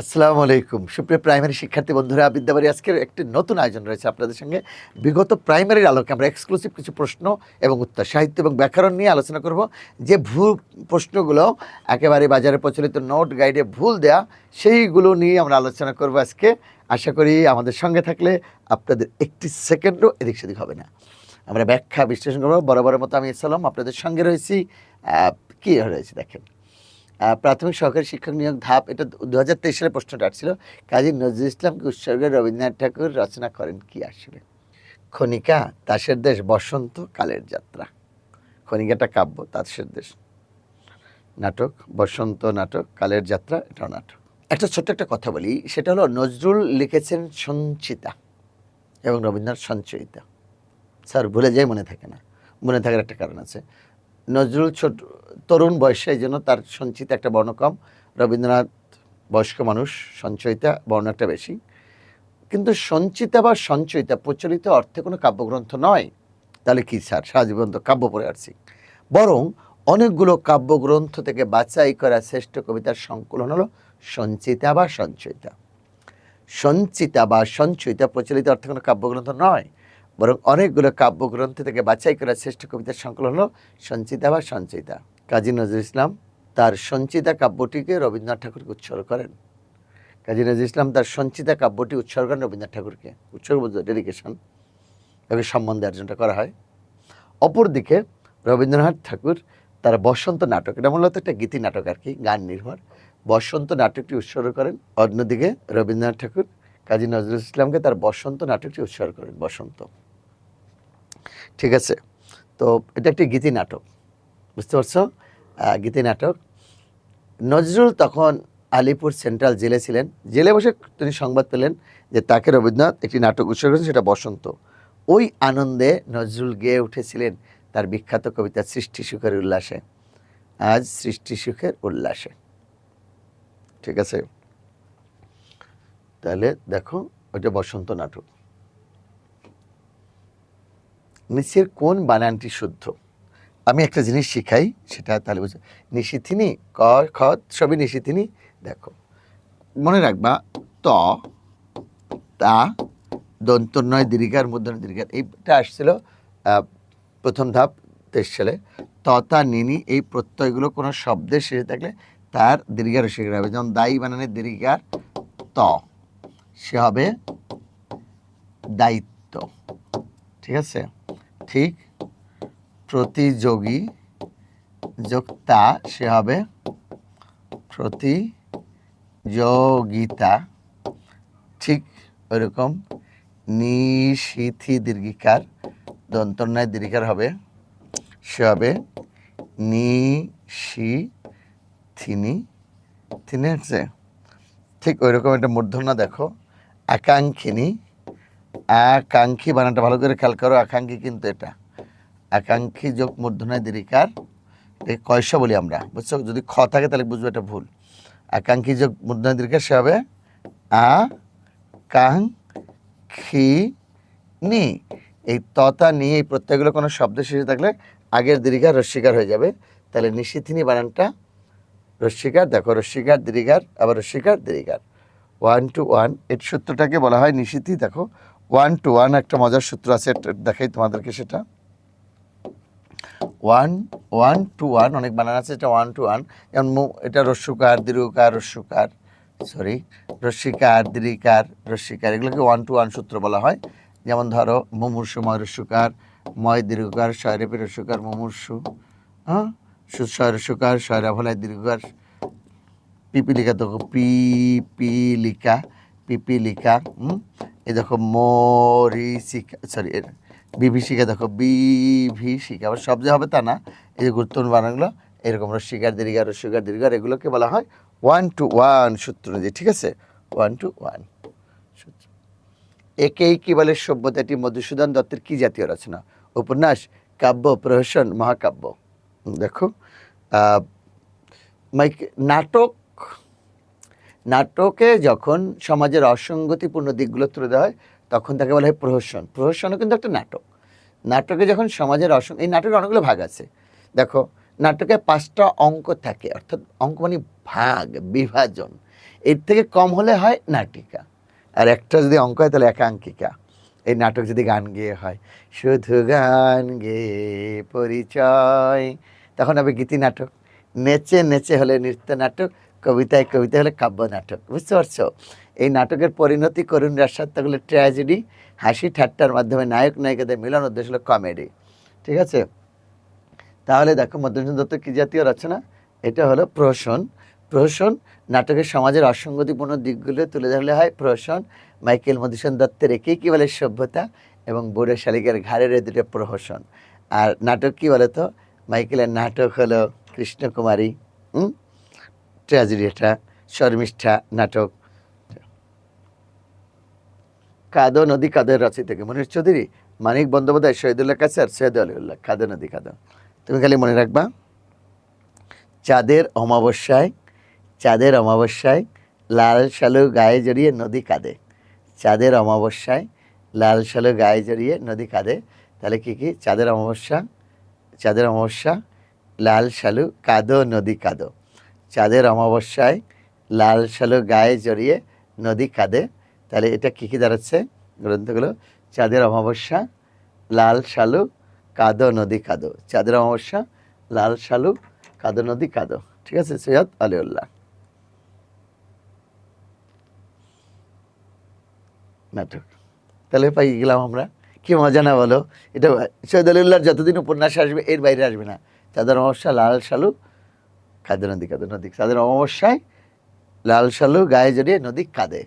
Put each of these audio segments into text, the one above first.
আসসালামু আলাইকুম। সুপ্রিয় প্রাইমারি শিক্ষার্থী বন্ধুরা, বিদ্যাবাড়ি আজকের একটি নতুন আয়োজন রয়েছে আপনাদের সঙ্গে। বিগত প্রাইমারির আলোকে আমরা এক্সক্লুসিভ কিছু প্রশ্ন এবং উত্তর, সাহিত্য এবং ব্যাকরণ নিয়ে আলোচনা করব। যে ভুল প্রশ্নগুলো, একেবারে বাজারে প্রচলিত নোট গাইডে ভুল দেয়া, সেইগুলো নিয়ে আমরা আলোচনা করব আজকে। আশা করি আমাদের সঙ্গে থাকলে আপনাদের একটি সেকেন্ডও এদিক সেদিক হবে না। আমরা ব্যাখ্যা বিশ্লেষণ করব। বরাবরের মতো আমি ইসলাম, আপনাদের সঙ্গে রয়েছি। কী রয়েছে দেখেন। প্রাথমিক সহকারী শিক্ষক নিয়োগ ধাপ, এটা দু হাজার তেইশ সালে প্রশ্নটা আসছিল। কাজী নজরুল ইসলামকে উৎসর্গে রবীন্দ্রনাথ ঠাকুর রচনা করেন কি আসবে খনিকা, তাসের দেশ, বসন্ত কালের যাত্রা। খনিকাটা কাব্য, তাসের দেশ। নাটক, বসন্ত নাটক, কালের যাত্রা, এটাও নাটক। একটা ছোট্ট একটা কথা বলি, সেটা হলো নজরুল লিখেছেন সঞ্চিতা এবং রবীন্দ্রনাথ সঞ্চয়িতা। স্যার, ভুলে যাই, মনে থাকে না। মনে থাকার একটা কারণ আছে। নজরুল ছোট তরুণ বয়সে এই জন্য তার সঞ্চিত একটা বর্ণ কম রবীন্দ্রনাথ বয়স্ক মানুষ, সঞ্চয়িতা বর্ণ একটা বেশি। কিন্তু সঞ্চিতা বা সঞ্চয়িতা প্রচলিত অর্থে কোনো কাব্যগ্রন্থ নয়। তাহলে কি স্যার? সারাজীবন তো কাব্য পড়ে আসছি। বরং অনেকগুলো কাব্যগ্রন্থ থেকে বাছাই করা শ্রেষ্ঠ কবিতার সংকলন হলো সঞ্চিতা বা সঞ্চয়িতা। সঞ্চিতা বা সঞ্চয়িতা প্রচলিত অর্থে কোনো কাব্যগ্রন্থ নয়। বরং অনেকগুলো কাব্যগ্রন্থ থেকে বাছাই করা শ্রেষ্ঠ কবিতার সংকলন হলো সঞ্চিতা বা সঞ্চিতা। কাজী নজরুল ইসলাম তার সঞ্চিতা কাব্যটিকে রবীন্দ্রনাথ ঠাকুরকে উৎসর্গ করেন। কাজী নজরুল ইসলাম তার সঞ্চিতা কাব্যটি উৎসর্গ করেন রবীন্দ্রনাথ ঠাকুরকে। উৎসর্গ ডেডিকেশন তাকে সম্বন্ধে অর্জনটা করা হয়। অপরদিকে রবীন্দ্রনাথ ঠাকুর তার বসন্ত নাটক, এটা মূলত একটা গীতি নাটক আর কি, গান নির্ভর। বসন্ত নাটকটি উৎসর্গ করেন। অন্যদিকে রবীন্দ্রনাথ ঠাকুর কাজী নজরুল ইসলামকে তার বসন্ত নাটকটি উৎসর্গ করেন, বসন্ত। ঠিক আছে? তো এটা একটি গীতি নাটক, বুঝতে পারছ? গীতি নাটক। নজরুল তখন আলিপুর সেন্ট্রাল জেলে ছিলেন। জেলে বসে তিনি সংবাদ পেলেন যে তাকে রবীন্দ্রনাথ একটি নাটক উৎসর্গ করেছেন, সেটা বসন্ত। ওই আনন্দে নজরুল গেয়ে উঠেছিলেন তার বিখ্যাত কবিতা সৃষ্টি সুখের উল্লাসে। আজ সৃষ্টি সুখের উল্লাসে। ঠিক আছে? তাহলে দেখো, ওইটা বসন্ত নাটক। নিচের কোন বানানটি শুদ্ধ? আমি একটা জিনিস শিখাই, সেটা তাহলে বুঝো। নিশিথিনী ক খ সবই নিশিথিনী, দেখো। মনে রাখবা, ত, তা দন্ত নয় দীর্ঘার মধ্যে দীর্ঘার, এইটা আসছিল প্রথম ধাপ, তেইশ সালে। ততা নিনি এই প্রত্যয়গুলো কোনো শব্দের শেষে থাকলে তার দীর্ঘার শিকার হবে যেমন দায়ী বানানের দীর্ঘার ত, সে হবে দায়িত্ব। ঠিক আছে? ঠিক প্রতিযোগী যোক্তা সে হবে প্রতিযোগিতা। ঠিক ওইরকম নিশিথি দীর্ঘিকার দন্তন্যায় দীর্ঘিকার হবে। সে হবে নিশি থিনি থিনি হচ্ছে ঠিক ওইরকম একটা মূর্ধন্য দেখো। আকাঙ্ক্ষিনী আকাঙ্ক্ষী বানানটা ভালো করে খেয়াল করো আকাঙ্ক্ষী কিন্তু এটা। আকাঙ্ক্ষী যোগ মূর্ধনায় দীর্ঘিকার এই কয়সা বলি আমরা, বুঝছ? যদি খ থাকে তাহলে বুঝব এটা ভুল। আকাঙ্ক্ষী যোগ মূর্ধনায় দীর্ঘিকার সে হবে আ কাং খি নি এই ততা নি, এই প্রত্যয়গুলো কোনো শব্দ শেষে থাকলে আগের দীর্ঘার রস্বীকার হয়ে যাবে। তাহলে নিশিথিনী বানানটা রস্বীকার দেখো রস্বীকার দীর্ঘার আবার রস্বীকার দীর্ঘার ওয়ান টু ওয়ান, এর সূত্রটাকে বলা হয় নিশিথি দেখো। ওয়ান টু ওয়ান একটা মজার সূত্র আছে দেখাই তোমাদেরকে সেটা। ওয়ান ওয়ান টু ওয়ান অনেক বানান আছে, এটা ওয়ান টু ওয়ান যেমন এটা রস্যুকার দীর্ঘকার রস্যুকার সরি রস্যিকার দীর্ঘিকার রস্যিকার এগুলোকে ওয়ান টু ওয়ান সূত্র বলা হয়। যেমন ধরো মুমূর্ষু ময় রস্যুকার ময় দীর্ঘকার শয়রেপি রস্যুকার মুমূর্ষু হ্যাঁ? সুশয় রস্যুকার শয়রা ভলায় দীর্ঘকার, পিপিলিকা দেখো পিপিলিকা পিপিলিকা, হুম? এই দেখো মরিচিকা সরি এর বিভীষিকা, দেখো বিভীষিকা, আবার সব যে হবে তা না, এই যে গুরুত্বপূর্ণ বানানগুলো, এরকম রস্বীকার দীর্ঘার রস্বীকার দীর্ঘার এগুলোকে বলা হয় ওয়ান টু ওয়ান সূত্র অনুযায়ী ঠিক আছে? ওয়ান টু ওয়ান একেই কি বলে সভ্যতাটি মধুসূদন দত্তের কী জাতীয় রচনা? উপন্যাস, কাব্য, প্রহসন, মহাকাব্য। দেখো মাইক, নাটক নাটকে যখন সমাজের অসঙ্গতিপূর্ণ দিকগুলো তুলে দেওয়া হয়, তখন তাকে বলা হয় প্রহসন। প্রহসনও কিন্তু একটা নাটক। নাটকে যখন সমাজের অসঙ্গ এই নাটকের অনেকগুলো ভাগ আছে। দেখো, নাটকে পাঁচটা অঙ্ক থাকে, অর্থাৎ অঙ্ক মানে ভাগ, বিভাজন। এর থেকে কম হলে হয় নাটিকা। আর একটা যদি অঙ্ক হয়, তাহলে একাঙ্কিকা। এই নাটক যদি গান গেয়ে হয়, শুধু গান গেয়ে পরিচয় তখন হবে গীতি নাটক। নেচে নেচে হলে নৃত্য নাটক। কবিতায় কবিতা হলে কাব্য নাটক, বুঝতে পারছ? এই নাটকের পরিণতি করুণ রাসাত্মক হলো ট্র্যাজেডি হাসি ঠাট্টার মাধ্যমে নায়ক নায়িকাদের মিলন উদ্দেশ্য হলো কমেডি ঠিক আছে? তাহলে দেখো মধ্যম দত্ত কী জাতীয় রচনা? এটা হলো প্রহসন প্রহসন নাটকের সমাজের অসঙ্গতিপূর্ণ দিকগুলো তুলে ধরলে হয় প্রহসন, মাইকেল মধুসূদন দত্তের একেই কী বলে সভ্যতা এবং বুড়ো শালিকের ঘাড়ের দুটো প্রহসন, আর নাটক কী বলে তো মাইকেলের নাটক হলো কৃষ্ণকুমারী। ট্র্যাজেডি এটা শর্মিষ্ঠা নাটক। কাদো নদী কাদের রচিত থেকে মনির চৌধুরী, মানিক বন্দ্যোপাধ্যায়, শহীদুল্লাহ কাছে আর সৈয়দ আলিউল্লাহ, কাদো নদী কাদো। তুমি খালি মনে রাখবা, চাঁদের অমাবস্যায় চাঁদের অমাবস্যায় লাল শালু গায়ে জড়িয়ে নদী কাঁদে। চাঁদের অমাবস্যায় লাল শালু গায়ে জড়িয়ে নদী কাঁদে। তাহলে কী কী? চাঁদের অমাবস্যা চাঁদের অমাবস্যা, লাল শালু কাদো নদী কাদো। চাঁদের অমাবস্যায় লাল শালু গায়ে জড়িয়ে নদী কাঁদে। তাহলে এটা কী কী দাঁড়াচ্ছে গ্রন্থগুলো? চাঁদের অমাবস্যা, লাল শালু কাদো, নদী কাদো। চাঁদের অমাবস্যা, লাল শালু কাদো, নদী কাদো। ঠিক আছে, সৈয়দ আলিউল্লাহ। নাটক। তাহলে পাই গেলাম আমরা। কি মজা না বলো? এটা সৈয়দ আলিউল্লাহর যতদিন উপন্যাস আসবে, এর বাইরে আসবে না। চাঁদের অমাবস্যা, লাল শালু কাদো নদী কাদো, নদী চাঁদের অমাবস্যায় লাল শালু গায়ে জড়িয়ে নদী কাঁদে।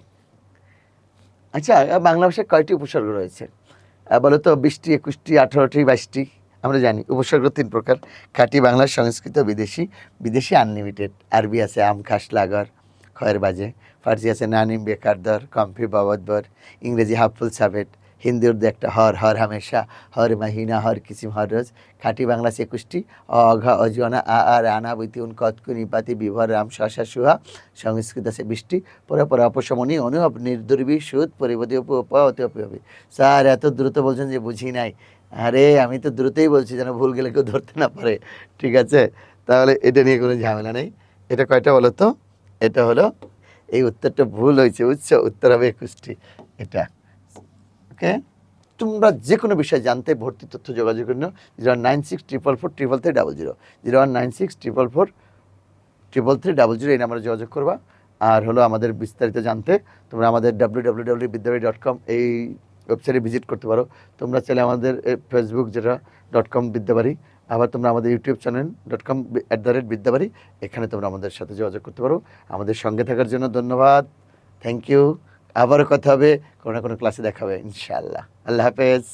আচ্ছা বাংলা ভাষায় কয়টি উপসর্গ রয়েছে? বলো তো, বিশটি, একুশটি, আঠারোটি, বাইশটি, আমরা জানি। উপসর্গ তিন প্রকার। খাঁটি বাংলা, সংস্কৃত, বিদেশি বিদেশি আনলিমিটেড আরবি আছে, আম, খাস, লাগর, খয়ের বাজে। ফার্সি আছে, নানিম, বেকার দর, কমফি বাবদবর ইংরেজি, হাফুল সাবেট হিন্দি উর্দু একটা হর হর হামেশা, হর মাহিনা, হর কিসিম, হর রোজ। খাঁটি বাংলা আছে একুশটি। অঘা, অজনা, আ আর আনা বৈতি, উন কতকু নিপাতি, বিভর, রাম শশা সুহা সংস্কৃত আছে বৃষ্টি পরে পরে অপসমনি অনুভব নির্দুর্বি সুদ পরিবতী অতি উপি স্যার, এত দ্রুত বলছেন যে বুঝি নাই। আরে, আমি তো দ্রুতই বলছি যেন ভুল গেলে কেউ ধরতে না পারে। ঠিক আছে? তাহলে এটা নিয়ে কোনো ঝামেলা নেই। এটা কয়টা বলো তো? এটা হলো, এই উত্তরটা ভুল হয়েছে, বুঝছ? উত্তর হবে একুশটি। এটা। ওকে তোমরা যে কোনো বিষয়ে জানতে ভর্তি তথ্য যোগাযোগ করে নিও zero nine six triple four triple three double zero. Zero one nine six triple four triple three double zero এই নাম্বারে যোগাযোগ করবা। আর হলো আমাদের বিস্তারিত জানতে তোমরা আমাদের W W W Vidyabari dot com এই ওয়েবসাইটে ভিজিট করতে পারো। তোমরা চাইলে আমাদের ফেসবুক যেটা ডট কম বিদ্যাবাড়ি, আবার তোমরা আমাদের YouTube channel dot com at the rate Vidyabari, এখানে তোমরা আমাদের সাথে যোগাযোগ করতে পারো। আমাদের সঙ্গে থাকার জন্য ধন্যবাদ। Thank you. আবারও কথা হবে কোনো না কোনো ক্লাসে দেখা হবে আল্লাহ হাফেজ।